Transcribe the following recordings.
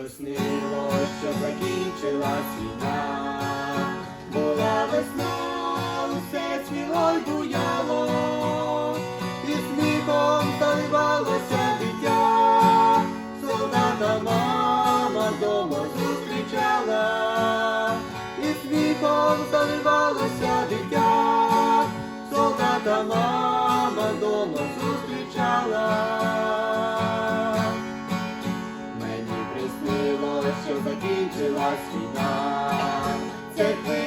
приснилось, що закінчилась війна, була весна, усе цвіло й буяло, і сміхом заливалося дитя, солдата мама дома зустрічала, і сміхом заливалося дитя, солдата мама дома зустрічала. Закінчилась війна. Церкви і храми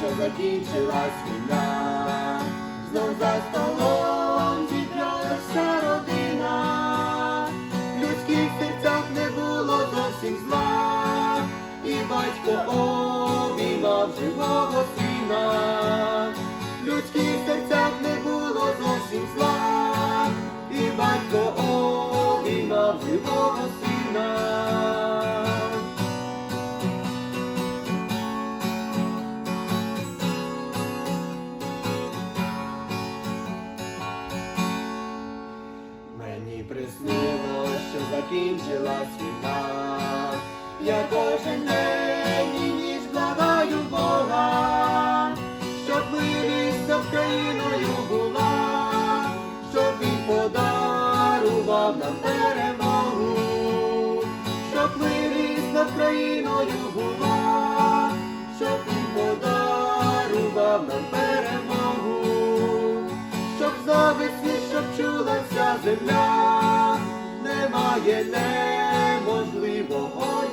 що закінчилась війна, знов за столом зібралася родина, в людських серцях не було зовсім зла, і батько обіймав живого сина, в людських серцях не було зовсім зла, і батько обіймав живого сина. Приснилось, що закінчилась війна. Я кожен день і ніч благаю Бога, щоб милість над країною була, щоб він подарував нам перемогу, щоб милість над країною була, щоб він подарував нам перемогу щоб зависні, щоб чула вся земля, немає неможливого.